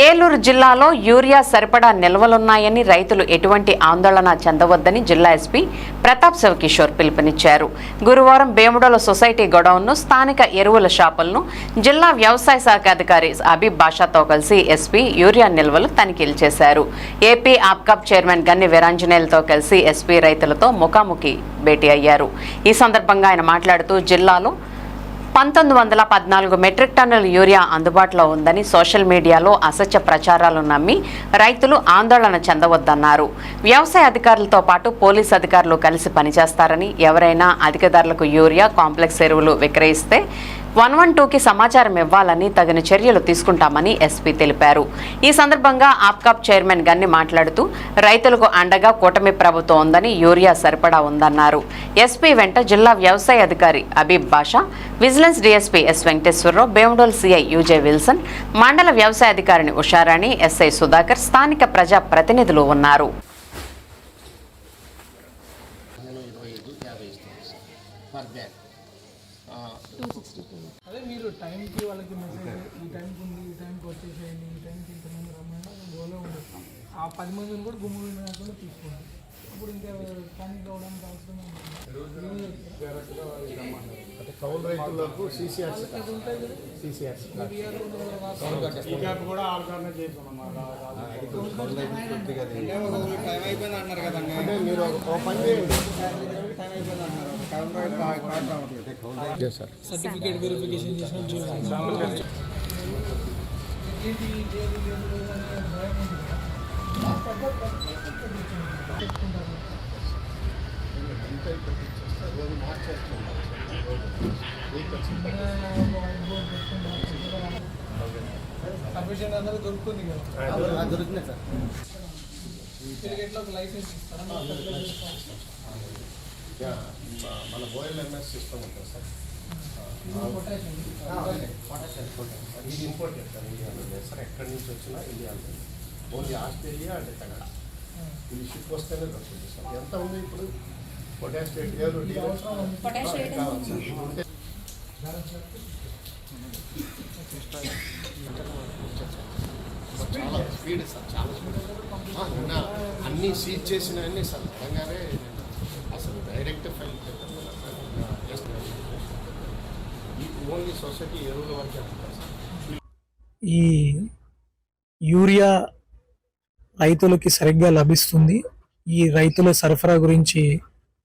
ఏలూరు జిల్లాలో యూరియా సరిపడా నిల్వలున్నాయని రైతులు ఎటువంటి ఆందోళన చెందవద్దని జిల్లా ఎస్పీ ప్రతాప్ శివకిషోర్ పిలుపునిచ్చారు. గురువారం బేముడల సొసైటీ గొడౌన్ను స్థానిక ఎరువుల షాపులను జిల్లా వ్యవసాయ శాఖ అధికారి అబీబ్ బాషాతో కలిసి ఎస్పీ యూరియా నిల్వలు తనిఖీలు చేశారు. ఏపీ ఆప్కాప్ చైర్మన్ గన్ని వీరాంజనేయులతో కలిసి ఎస్పీ రైతులతో ముఖాముఖి భేటీ అయ్యారు. ఈ సందర్భంగా ఆయన మాట్లాడుతూ జిల్లాలో పంతొమ్మిది వందల పద్నాలుగు మెట్రిక్ టన్నుల యూరియా అందుబాటులో ఉందని సోషల్ మీడియాలో అసత్య ప్రచారాలు నమ్మి రైతులు ఆందోళన చెందవద్దన్నారు. వ్యవసాయ అధికారులతో పాటు పోలీస్ అధికారులు కలిసి పనిచేస్తారని ఎవరైనా అధిక ధరలకు యూరియా కాంప్లెక్స్ ఎరువులు విక్రయిస్తే వన్ వన్ టూకి సమాచారం ఇవ్వాలని తగిన చర్యలు తీసుకుంటామని ఎస్పీ తెలిపారు. ఈ సందర్భంగా ఆప్కాప్ చైర్మన్ గన్ని మాట్లాడుతూ రైతులకు అండగా కూటమి ప్రభుత్వం ఉందని యూరియా సరిపడా ఉందన్నారు. ఎస్పీ వెంట జిల్లా వ్యవసాయ అధికారి Abib Basha vigilance DSP S Venkateswara Rao బేముడోల్ CI UJ Wilson మండల వ్యవసాయ అధికారిని ఉషారాణి ఎస్ఐ సుధాకర్ స్థానిక ప్రజా ప్రతినిధులు ఉన్నారు. Per bag. అదే మీరు టైంకి వాళ్ళకి మెసేజ్ ఈ టైంకి ఉంది ఈ టైంకి వచ్చేసేయండి ఈ టైంకి ఇంతమంది రమ్మని గోలో ఉండదు. ఆ పది మందిని కూడా గుమ్ములు కాకుండా తీసుకోండి. అప్పుడు ఇంకా పని కావడానికి అవసరం అంటే కౌలు రైతులకు సీసీఆర్స్ సీసీఆర్స్ అంటే మీరు ఒక పని చేయండి. సార్ సర్టిఫికేట్ వెరిఫికేషన్ చేసిన ఏంటి లేదు లేదు అనే భయం ఉంది కదా. ఆ పద్ధతి పెట్టుకుంటారు. సఫిషియెంట్ అందరూ దొరుకుతుంది కదా దొరికినాయి సార్ క్రికెట్లో ఒక లైసెన్స్ ఇస్తారా మన బోయల్ ఎంఎస్ సిస్టమ్ ఉంటుంది సార్. ఇది పొటాషియం. ఇది ఇంపోర్టెడ్ సార్ ఇండియాలో లేదు సార్. ఎక్కడి నుంచి వచ్చినా ఇండియాలో ఓన్లీ ఆస్ట్రేలియా అంటే కెనడా ఇది షిప్ వస్తేనే దొరుకుతుంది సార్. ఎంత ఉంది ఇప్పుడు? పొటాష్ రేట్ చాలా స్పీడ్ సార్ చాలా అన్నీ సీజ్ చేసిన అన్నీ సార్. నిజంగానే అసలు డైరెక్ట్ ఫైల్ ఈ ఓన్లీ సొసైటీ ఎరువుల వరకు ఈ యూరియా రైతులకి సరిగ్గా లభిస్తుంది. ఈ రైతుల సరఫరా గురించి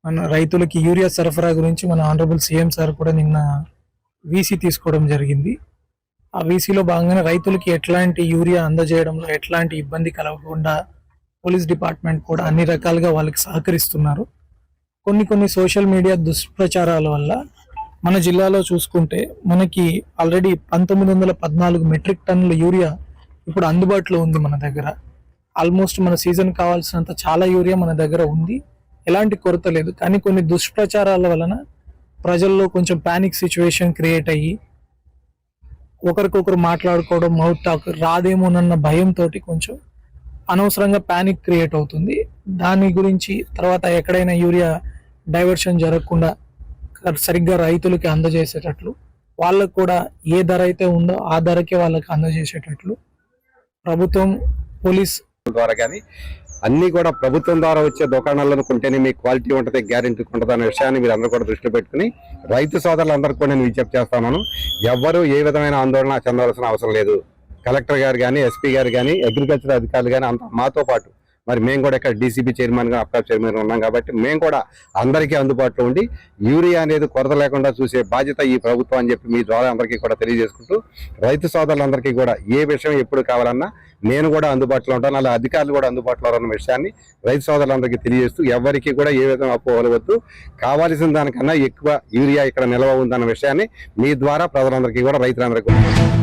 మన రైతులకి యూరియా సరఫరా గురించి మన ఆనరబుల్ సీఎం సార్ కూడా నిన్న వీసీ తీసుకోవడం జరిగింది. ఆ వీసీలో భాగంగానే రైతులకి ఎట్లాంటి యూరియా అందజేయడంలో ఎట్లాంటి ఇబ్బంది కలగకుండా పోలీస్ డిపార్ట్మెంట్ కూడా అన్ని రకాలుగా వాళ్ళకి సహకరిస్తున్నారు. కొన్ని కొన్ని సోషల్ మీడియా దుష్ప్రచారాల వల్ల మన జిల్లాలో చూసుకుంటే మనకి ఆల్రెడీ పంతొమ్మిది వందల పద్నాలుగు మెట్రిక్ టన్నుల యూరియా ఇప్పుడు అందుబాటులో ఉంది మన దగ్గర. ఆల్మోస్ట్ మన సీజన్ కావాల్సినంత చాలా యూరియా మన దగ్గర ఉంది. ఎలాంటి కొరత లేదు. కానీ కొన్ని దుష్ప్రచారాల వలన ప్రజల్లో కొంచెం ప్యానిక్ సిచ్యువేషన్ క్రియేట్ అయ్యి ఒకరికొకరు మాట్లాడుకోవడం మౌత్ టాక్ రాదేమోనన్న భయంతో కొంచెం అనవసరంగా ప్యానిక్ క్రియేట్ అవుతుంది. దాని గురించి తర్వాత ఎక్కడైనా యూరియా డైవర్షన్ జరగకుండా సరిగ్గా రైతులకి అందజేసేటట్లు వాళ్ళకు కూడా ఏ ధర అయితే ఉందో ఆ ధరకే వాళ్ళకి అందజేసేటట్లు ప్రభుత్వం పోలీస్ ద్వారా కానీ అన్ని కూడా ప్రభుత్వం ద్వారా వచ్చే దుకాణాలను కొంటేనే మీకు క్వాలిటీ ఉంటుంది గ్యారెంటీ ఉంటుంది అనే విషయాన్ని మీరు అందరూ కూడా దృష్టిలో పెట్టుకుని రైతు సోదరులందరికీ కూడా నేను విజ్ఞప్తి చేస్తాను ఎవ్వరూ ఏ విధమైన ఆందోళన చెందవలసిన అవసరం లేదు. కలెక్టర్ గారు కానీ ఎస్పీ గారు కానీ అగ్రికల్చర్ అధికారులు కానీ అంత మాతో పాటు మరి మేము కూడా ఇక్కడ డీసీబీ చైర్మన్గా గా అప్కా చైర్మన్ ఉన్నాం కాబట్టి మేము కూడా అందరికీ అందుబాటులో ఉండి యూరియా అనేది కొరత లేకుండా చూసే బాధ్యత ఈ ప్రభుత్వం అని చెప్పి మీ ద్వారా అందరికీ కూడా తెలియజేసుకుంటూ రైతు సోదరులందరికీ కూడా ఏ విషయం ఎప్పుడు కావాలన్నా నేను కూడా అందుబాటులో ఉంటాను. అలా అధికారులు కూడా అందుబాటులో ఉన్న విషయాన్ని రైతు సోదరులందరికీ తెలియజేస్తూ ఎవరికి కూడా ఏ విధంగా అపోవలవద్దు కావాల్సిన దానికన్నా ఎక్కువ యూరియా ఇక్కడ నిల్వ ఉందన్న విషయాన్ని మీ ద్వారా ప్రజలందరికీ కూడా రైతులందరికీ